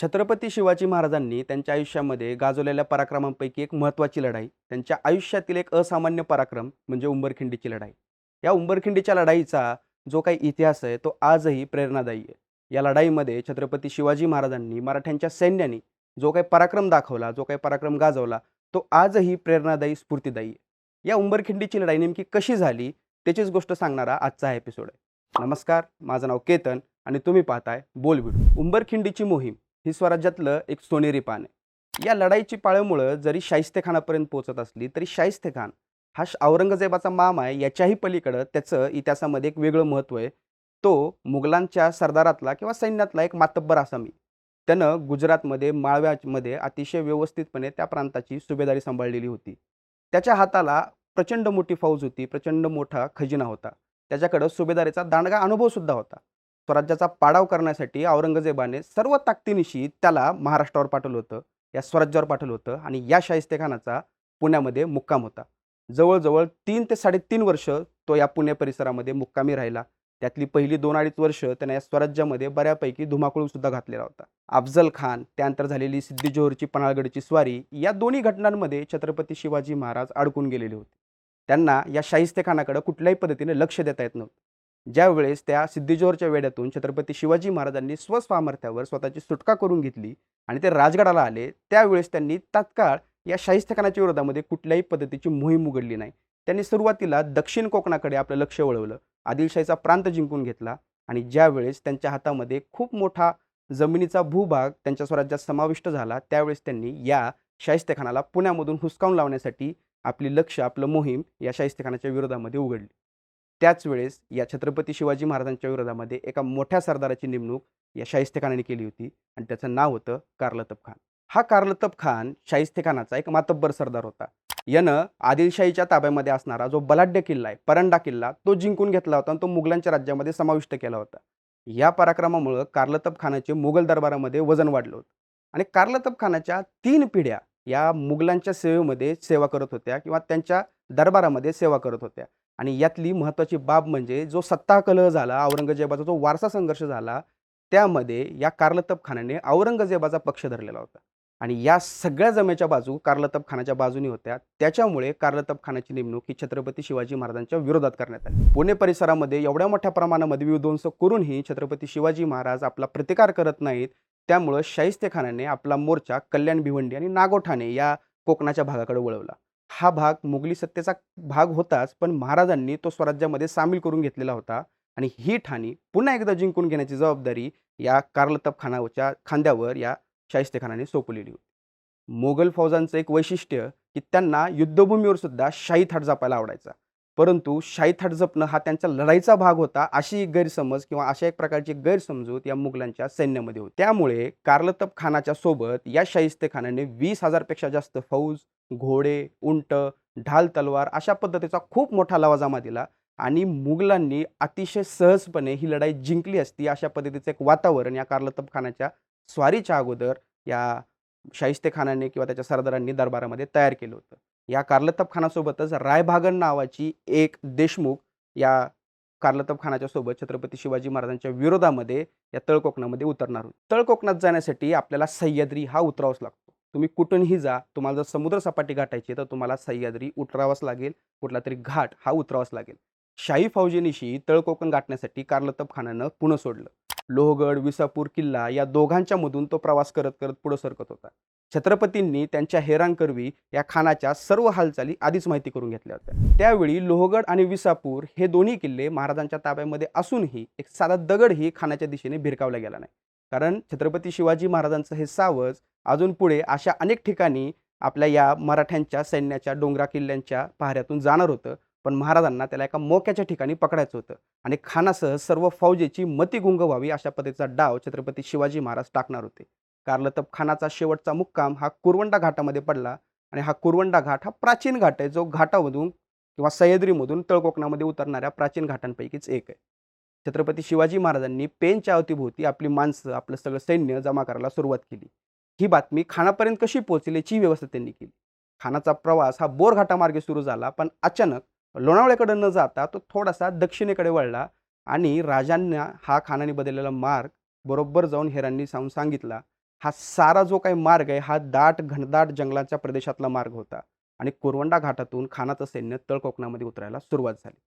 छत्रपती शिवाजी महाराजांनी त्यांच्या आयुष्यामध्ये गाजवलेल्या पराक्रमांपैकी एक महत्त्वाची लढाई त्यांच्या आयुष्यातील एक असामान्य पराक्रम म्हणजे उंबरखिंडीची लढाई. या उंबरखिंडीच्या लढाईचा जो काही इतिहास आहे तो आजही प्रेरणादायी आहे. या लढाईमध्ये छत्रपती शिवाजी महाराजांनी मराठ्यांच्या सैन्याने जो काही पराक्रम दाखवला जो काही पराक्रम गाजवला तो आजही प्रेरणादायी स्फूर्तीदायी आहे. या उंबरखिंडीची लढाई नेमकी कशी झाली त्याचीच गोष्ट सांगणारा आजचा हा एपिसोड आहे. नमस्कार माझं नाव केतन आणि तुम्ही पाहताय बोल उंबरखिंडीची मोहीम ही स्वराज्यातलं एक सोनेरी पान आहे. या लढाईची पाळमुळं जरी शाहिस्तेखानापर्यंत पोहोचत असली तरी शाहिस्तेखान हा श- औरंगजेबाचा माम आहे. याच्याही पलीकडं त्याचं इतिहासामध्ये एक वेगळं महत्त्व आहे. तो मुघलांच्या सरदारातला किंवा सैन्यातला एक मातब्बर आसामी. त्यानं गुजरातमध्ये माळव्यामध्ये अतिशय व्यवस्थितपणे त्या प्रांताची सुभेदारी सांभाळलेली होती. त्याच्या हाताला प्रचंड मोठी फौज होती प्रचंड मोठा खजिना होता. त्याच्याकडं सुभेदारीचा दांडगा अनुभवसुद्धा होता. स्वराज्याचा पाडाव करण्यासाठी औरंगजेबाने सर्व ताकदीनिशी त्याला महाराष्ट्रावर पाठवलं होतं या स्वराज्यावर पाठवलं होतं आणि या शाहिस्तेखानाचा पुण्यामध्ये मुक्काम होता. जवळजवळ तीन ते साडेतीन वर्ष तो या पुणे परिसरामध्ये मुक्कामी राहिला. त्यातली पहिली दोन अडीच वर्ष त्याने या स्वराज्यामध्ये बऱ्यापैकी धुमाकूळ सुद्धा घातलेला होता. अफजल खान त्यानंतर झालेली सिद्धी जोहरची पन्हाळगडची स्वारी या दोन्ही घटनांमध्ये छत्रपती शिवाजी महाराज अडकून गेलेले होते. त्यांना या शाहिस्तेखानाकडे कुठल्याही पद्धतीने लक्ष देता येत नव्हतं. ज्यावेळेस त्या सिद्धीजोहरच्या वेड्यातून छत्रपती शिवाजी महाराजांनी स्वसामर्थ्यावर स्वतःची सुटका करून घेतली आणि ते राजगडाला आले त्यावेळेस त्यांनी तात्काळ या शाहिस्तेखानाच्या विरोधामध्ये कुठल्याही पद्धतीची मोहीम उघडली नाही. त्यांनी सुरुवातीला दक्षिण कोकणाकडे आपलं लक्ष वळवलं आदिलशाहीचा प्रांत जिंकून घेतला आणि ज्यावेळेस त्यांच्या हातामध्ये खूप मोठा जमिनीचा भूभाग त्यांच्या स्वराज्यात समाविष्ट झाला त्यावेळेस त्यांनी या शाहिस्तेखानाला पुण्यामधून हुसकावून लावण्यासाठी आपली लक्ष आपलं मोहीम या शाहिस्तेखानाच्या विरोधामध्ये उघडली. त्याच वेळेस या छत्रपती शिवाजी महाराजांच्या विरोधामध्ये एका मोठ्या सरदाराची नेमणूक या शाहिस्तेखानाने केली होती आणि त्याचं नाव होतं कार्लतब खान. हा कार्लतब खान शाहिस्तेखानाचा एक मातब्बर सरदार होता. यानं आदिलशाहीच्या ताब्यामध्ये असणारा जो बलाढ्य किल्ला आहे परंडा किल्ला तो जिंकून घेतला होता आणि तो मुघलांच्या राज्यामध्ये समाविष्ट केला होता. या पराक्रमामुळं कार्लतब खानाचे मुघल दरबारामध्ये वजन वाढलं होतं. आणि कार्लतब खानाच्या तीन पिढ्या या मुघलांच्या सेवेमध्ये सेवा करत होत्या किंवा त्यांच्या दरबारामध्ये सेवा करत होत्या. आणि यातली महत्त्वाची बाब म्हणजे जो सत्ता कलह झाला औरंगजेबाचा जो वारसा संघर्ष झाला त्यामध्ये या कार्लतब खानाने औरंगजेबाचा पक्ष धरलेला होता. आणि या सगळ्या जमेच्या बाजू कार्लतब खानाच्या बाजूनी होत्या. त्याच्यामुळे कार्लतब खानाची नेमणूक ही छत्रपती शिवाजी महाराजांच्या विरोधात करण्यात आली. पुणे परिसरामध्ये एवढ्या मोठ्या प्रमाणामध्ये विध्वंस करूनही छत्रपती शिवाजी महाराज आपला प्रतिकार करत नाहीत. त्यामुळं शाहिस्तेखानाने आपला मोर्चा कल्याण भिवंडी आणि नागोठाणे या कोकणाच्या भागाकडे वळवला. हा भाग मुघली सत्तेचा भाग होताच पण महाराजांनी तो स्वराज्यामध्ये सामील करून घेतलेला होता आणि ही ठाणी पुन्हा एकदा जिंकून घेण्याची जबाबदारी या कार्लतब खानाच्या खांद्यावर या शाहिस्तेखानाने सोपवलेली होती. मोगल फौजांचं एक वैशिष्ट्य की त्यांना युद्धभूमीवर सुद्धा शाही थाट जपायला आवडायचा. परंतु शाही थाट जपणं हा त्यांचा लढाईचा भाग होता अशी एक गैरसमज किंवा अशा एक प्रकारची गैरसमजूत या मुघलांच्या सैन्यामध्ये होती. त्यामुळे कार्लतब खानाच्या सोबत या शाहिस्ते खानाने वीस हजारपेक्षा जास्त फौज घोडे उंट ढाल तलवार अशा पद्धतीचा खूप मोठा लवाजामा दिला आणि मुघलांनी अतिशय सहजपणे ही लढाई जिंकली असती अशा पद्धतीचं एक वातावरण या कार्लतब खानाच्या स्वारीच्या अगोदर या शाहिस्ते खानाने किंवा त्याच्या सरदारांनी दरबारामध्ये तयार केलं होतं. या कार्लतब खानासोबतच रायभागन नावाची एक देशमुख या कार्लतब खानाच्या सोबत छत्रपती शिवाजी महाराजांच्या विरोधामध्ये या तळकोकणामध्ये उतरणार होती. तळकोकणात जाण्यासाठी आपल्याला सह्याद्री हा उतरावाच लागतो. तुम्ही कुठूनही जा तुम्हाला जर समुद्रसपाटी गाठायची तर तुम्हाला सह्याद्री उतरावाच लागेल. कुठला तरी घाट हा उतरावाच लागेल. शाही फौजेनिशी तळकोकण गाठण्यासाठी कार्लतब खानानं सोडलं. लोहगड विसापूर किल्ला या दोघांच्या मधून तो प्रवास करत करत पुढे सरकत होता. छत्रपतींनी त्यांच्या हेरांकरवी या खानाच्या सर्व हालचाली आधीच माहिती करून घेतल्या होत्या. त्यावेळी लोहगड आणि विसापूर हे दोन्ही किल्ले महाराजांच्या ताब्यामध्ये असूनही एक साधा दगडही खानाच्या दिशेने भिरकावला गेला नाही. कारण छत्रपती शिवाजी महाराजांचं हे सावज अजून पुढे अशा अनेक ठिकाणी आपल्या या मराठ्यांच्या सैन्याच्या डोंगरा किल्ल्यांच्या पहाऱ्यातून जाणार होतं. पण महाराजांना त्याला एका मोक्याच्या ठिकाणी पकडायचं होतं. आणि खानासह सर्व फौजेची मती गुंग व्हावी अशा पद्धतीचा डाव छत्रपती शिवाजी महाराज टाकणार होते. कार्लतब खानाचा शेवटचा मुक्काम हा कुरवंडा घाटामध्ये पडला आणि हा कुरवंडा घाट हा प्राचीन घाट आहे जो घाटामधून किंवा सह्याद्रीमधून तळकोकणामध्ये उतरणाऱ्या प्राचीन घाटांपैकीच एक आहे. छत्रपती शिवाजी महाराजांनी पेनच्या अवतीभोवती आपली माणसं आपलं सगळं सैन्य जमा करायला सुरुवात केली. ही बातमी खानापर्यंत कशी पोहोचली याची व्यवस्था त्यांनी केली. खानाचा प्रवास हा बोरघाटामार्गे सुरू झाला पण अचानक लोणावळ्याकडे न जाता तो थोडासा दक्षिणेकडे वळला आणि राजांना हा खानाने बदललेला मार्ग बरोबर जाऊन हेरांनी सांगून सांगितला. हा सारा जो काही मार्ग आहे हा दाट घनदाट जंगलाच्या प्रदेशातला मार्ग होता आणि कोरवंडा घाटातून खानाचं सैन्य तळ कोकणामध्ये उतरायला सुरुवात झाली.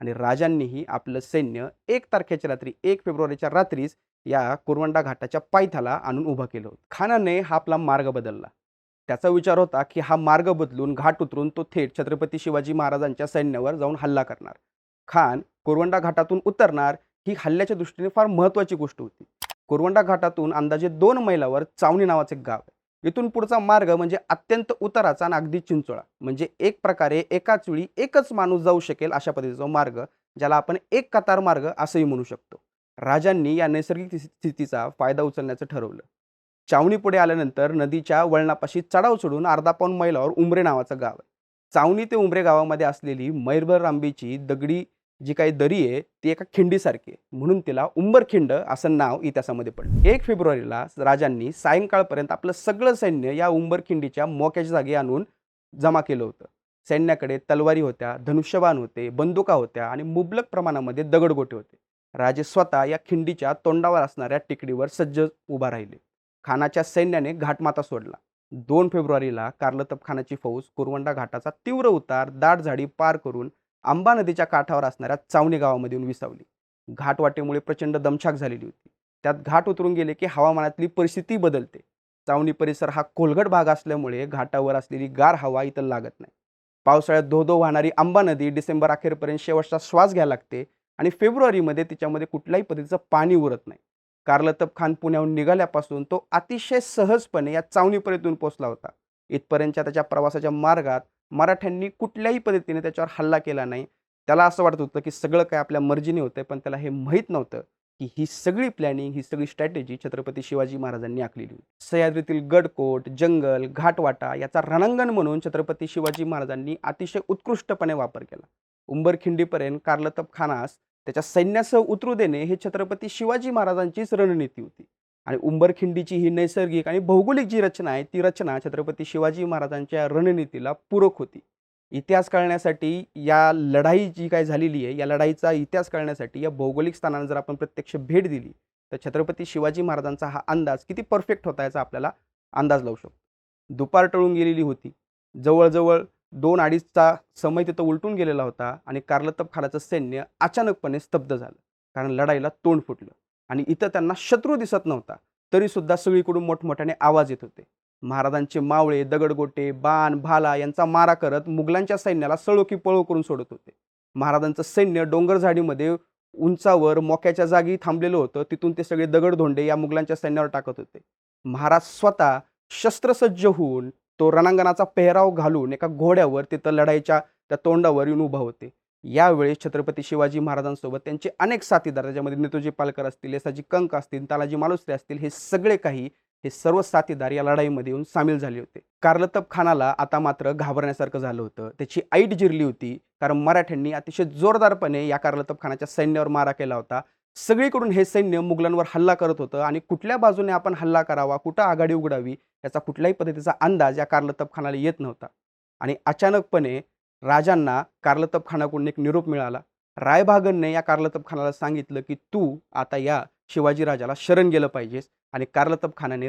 आणि राजांनीही आपलं सैन्य एक तारखेच्या रात्री एक फेब्रुवारीच्या रात्रीच या कुरवंडा घाटाच्या पायथ्याला आणून उभं केलं होतं. खानाने हा आपला मार्ग बदलला. त्याचा विचार होता की हा मार्ग बदलून घाट उतरून तो थेट छत्रपती शिवाजी महाराजांच्या सैन्यावर जाऊन हल्ला करणार. खान कोरवंडा घाटातून उतरणार ही हल्ल्याच्या दृष्टीने फार महत्त्वाची गोष्ट होती. कोरवंडा घाटातून अंदाजे दोन मैलावर चावणी नावाचे एक गाव आहे. इथून पुढचा मार्ग म्हणजे अत्यंत उताराचा आणि अगदी चिंचोळा. म्हणजे एक प्रकारे एकाच वेळी एकच माणूस जाऊ शकेल अशा पद्धतीचा मार्ग ज्याला आपण एक कतार मार्ग असंही म्हणू शकतो. राजांनी या नैसर्गिक स्थितीचा फायदा उचलण्याचं ठरवलं. चावणी पुढे आल्यानंतर नदीच्या वळणापाशी चढाव चढून अर्धा पाऊन मैलावर उमरे नावाचं गाव आहे. चावणी ते उमरे गावामध्ये असलेली मैरभर रांबीची दगडी जी काही दरी आहे ती एका खिंडीसारखी आहे. म्हणून तिला उंबरखिंड असं नाव इतिहासामध्ये पडलं. एक फेब्रुवारीला राजांनी सायंकाळपर्यंत आपलं सगळं सैन्य या उंबरखिंडीच्या मोक्याच्या जागी आणून जमा केलं होतं. सैन्याकडे तलवारी होत्या धनुष्यबाण होते बंदुका होत्या आणि मुबलक प्रमाणामध्ये दगडगोटे होते. राजे स्वतः या खिंडीच्या तोंडावर असणाऱ्या टेकडीवर सज्ज उभा राहिले. खानाच्या सैन्याने घाटमाता सोडला. दोन फेब्रुवारीला कार्लतप खानाची फौज कुरवंडा घाटाचा तीव्र उतार दाट झाडी पार करून आंबा नदीच्या काठावर असणाऱ्या चावणी गावामध्ये येऊन विसावली. घाटवाटेमुळे प्रचंड दमछाक झालेली होती. त्यात घाट उतरून गेले की हवामानातली परिस्थिती बदलते. चावणी परिसर हा खोलगट भाग असल्यामुळे घाटावर असलेली गार हवा इथं लागत नाही. पावसाळ्यात धो धो वाहणारी आंबा नदी डिसेंबर अखेरपर्यंत शेवटचा श्वास घ्यायला लागते आणि फेब्रुवारीमध्ये तिच्यामध्ये कुठल्याही पद्धतीचं पाणी उरत नाही. कार्लतप खान पुण्याहून निघाल्यापासून तो अतिशय सहजपणे या चावणीपर्यंत पोचला होता. इथपर्यंतच्या त्याच्या प्रवासाच्या मार्गात मराठ्यांनी कुठल्याही पद्धतीने त्याच्यावर हल्ला केला नाही. त्याला असं वाटत होतं की सगळं काय आपल्या मर्जीने होतं पण त्याला हे माहीत नव्हतं की ही सगळी प्लॅनिंग ही सगळी स्ट्रॅटेजी छत्रपती शिवाजी महाराजांनी आखलेली होती. सह्याद्रीतील गडकोट जंगल घाटवाटा याचा रणांगण म्हणून छत्रपती शिवाजी महाराजांनी अतिशय उत्कृष्टपणे वापर केला. उंबरखिंडीपर्यंत कार्लतप खानास त्याच्या सैन्यासह उतरू देणे हे छत्रपती शिवाजी महाराजांचीच रणनीती होती. आणि उंबरखिंडीची ही नैसर्गिक आणि भौगोलिक जी रचना आहे ती रचना छत्रपती शिवाजी महाराजांच्या रणनीतीला पूरक होती. इतिहास कळण्यासाठी या लढाई जी काय झालेली आहे या लढाईचा इतिहास कळण्यासाठी या भौगोलिक स्थानांना जर आपण प्रत्यक्ष भेट दिली तर छत्रपती शिवाजी महाराजांचा हा अंदाज किती परफेक्ट होता याचा आपल्याला अंदाज लावू शकतो. दुपार टळून गेलेली होती. जवळजवळ दोन अडीचचा समय तिथं उलटून गेलेला होता आणि कार्लतप खानाचं सैन्य अचानकपणे स्तब्ध झालं. कारण लढाईला तोंड फुटलं आणि इथं त्यांना शत्रू दिसत नव्हता तरीसुद्धा सगळीकडून मोठमोठ्याने आवाज येत होते. महाराजांचे मावळे दगडगोटे बाण भाला यांचा मारा करत मुघलांच्या सैन्याला सळोखी पळो करून सोडत होते. महाराजांचं सैन्य डोंगर झाडीमध्ये उंचावर मोक्याच्या जागी थांबलेलं होतं तिथून ते सगळे दगडधोंडे या मुघलांच्या सैन्यावर टाकत होते. महाराज स्वतः शस्त्रसज्ज होऊन तो रणांगणाचा पेहराव घालून एका घोड्यावर तिथं लढाईच्या त्या तोंडावर येऊन उभा होते. यावेळेस छत्रपती शिवाजी महाराजांसोबत त्यांचे अनेक साथीदार त्याच्यामध्ये नेतोजी पालकर असतील यसाजी कंक असतील तालाजी मालुसरे असतील हे सगळे काही हे सर्व साथीदार या लढाईमध्ये येऊन सामील झाले होते. कार्लतप खानाला आता मात्र घाबरण्यासारखं झालं होतं. त्याची ऐट जिरली होती कारण मराठ्यांनी अतिशय जोरदारपणे या कार्लतप खानाच्या सैन्यावर मारा केला होता. सगळीकडून हे सैन्य मुघलांवर हल्ला करत होतं आणि कुठल्या बाजूने आपण हल्ला करावा कुठं आघाडी उघडावी याचा कुठल्याही पद्धतीचा अंदाज या कार्लतप खानाला येत नव्हता. आणि अचानकपणे राजांना कार्लतप खानाकडून एक निरोप मिळाला. रायभागनने या कार्लतप खानाला सांगितलं की तू आता या शिवाजी राजाला शरण गेलं पाहिजेस आणि कार्लतप खानाने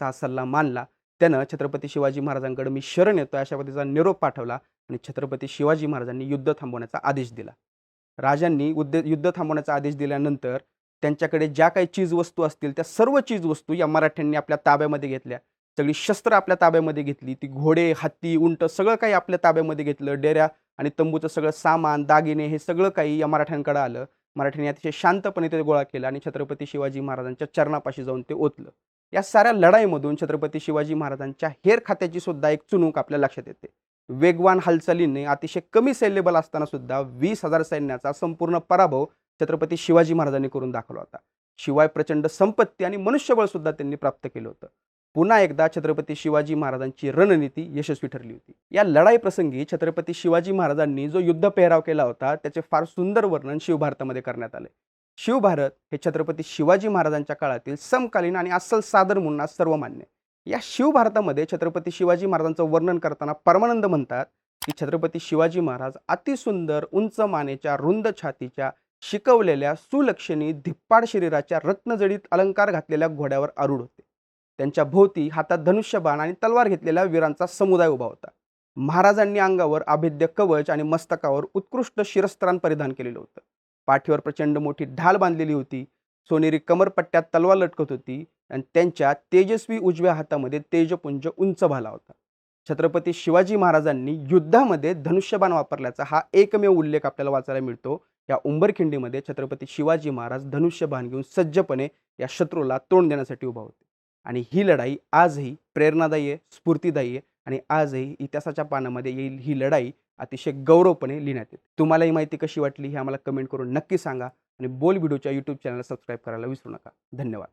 हा सल्ला मानला. त्यानं छत्रपती शिवाजी महाराजांकडे मी शरण येतो अशा पद्धतीचा निरोप पाठवला आणि छत्रपती शिवाजी महाराजांनी युद्ध थांबवण्याचा आदेश दिला. राजांनी उद्य युद्ध थांबवण्याचा आदेश दिल्यानंतर त्यांच्याकडे ज्या काही चीजवस्तू असतील त्या सर्व चीजवस्तू या मराठ्यांनी आपल्या ताब्यामध्ये घेतल्या. सगळी शस्त्र आपल्या ताब्यामध्ये घेतली ती घोडे हत्ती उंट सगळं काही आपल्या ताब्यामध्ये घेतलं डेऱ्या आणि तंबूचं सगळं सामान दागिने हे सगळं काही या मराठ्यांकडे आलं. मराठ्यांनी अतिशय शांतपणे ते गोळा केला आणि छत्रपती शिवाजी महाराजांच्या चरणापाशी जाऊन ते ओतलं. या साऱ्या लढाईमधून छत्रपती शिवाजी महाराजांच्या हेर खात्याची सुद्धा एक चुणूक आपल्या लक्षात येते. वेगवान हालचालींनी अतिशय कमी सैन्यबल असताना सुद्धा वीस हजार सैन्याचा संपूर्ण पराभव छत्रपती शिवाजी महाराजांनी करून दाखवला होता. शिवाय प्रचंड संपत्ती आणि मनुष्यबळ सुद्धा त्यांनी प्राप्त केलं होतं. पुन्हा एकदा छत्रपती शिवाजी महाराजांची रणनीती यशस्वी ठरली होती. या लढाई प्रसंगी छत्रपती शिवाजी महाराजांनी जो युद्ध पेहराव केला होता त्याचे फार सुंदर वर्णन शिवभारतामध्ये करण्यात आले. शिवभारत हे छत्रपती शिवाजी महाराजांच्या काळातील समकालीन आणि अस्सल सादर म्हणून सर्वमान्य या शिवभारतामध्ये छत्रपती शिवाजी महाराजांचं वर्णन करताना परमानंद म्हणतात की छत्रपती शिवाजी महाराज अतिसुंदर उंच मानेच्या रुंद छातीच्या शिकवलेल्या सुलक्षणी धिप्पाड शरीराच्या रत्नजडीत अलंकार घातलेल्या घोड्यावर आरूढ होते. त्यांच्या भोवती हातात धनुष्यबाण आणि तलवार घेतलेल्या वीरांचा समुदाय उभा होता. महाराजांनी अंगावर अभेद्य कवच आणि मस्तकावर उत्कृष्ट शिरस्त्राण परिधान केलेलं होतं. पाठीवर प्रचंड मोठी ढाल बांधलेली होती. सोनेरी कमरपट्ट्यात तलवार लटकत होती. आणि त्यांच्या तेजस्वी उजव्या हातामध्ये तेजपुंज उंच भाला होता. छत्रपती शिवाजी महाराजांनी युद्धामध्ये धनुष्यबाण वापरल्याचा हा एकमेव उल्लेख आपल्याला वाचायला मिळतो. या उंबरखिंडीमध्ये छत्रपती शिवाजी महाराज धनुष्यबाण घेऊन सज्जपणे या शत्रूला तोंड देण्यासाठी उभा होते. आणि ही लढाई आजही प्रेरणादायी आहे स्फूर्तीदायी आहे आणि आजही इतिहासाच्या पानामध्ये येईल ही लढाई अतिशय गौरवपणे लिहिण्यात येते. तुम्हाला ही माहिती कशी वाटली हे आम्हाला कमेंट करून नक्की सांगा आणि बोल व्हिडिओच्या यूट्यूब चॅनलला सबस्क्राईब करायला विसरू नका. धन्यवाद.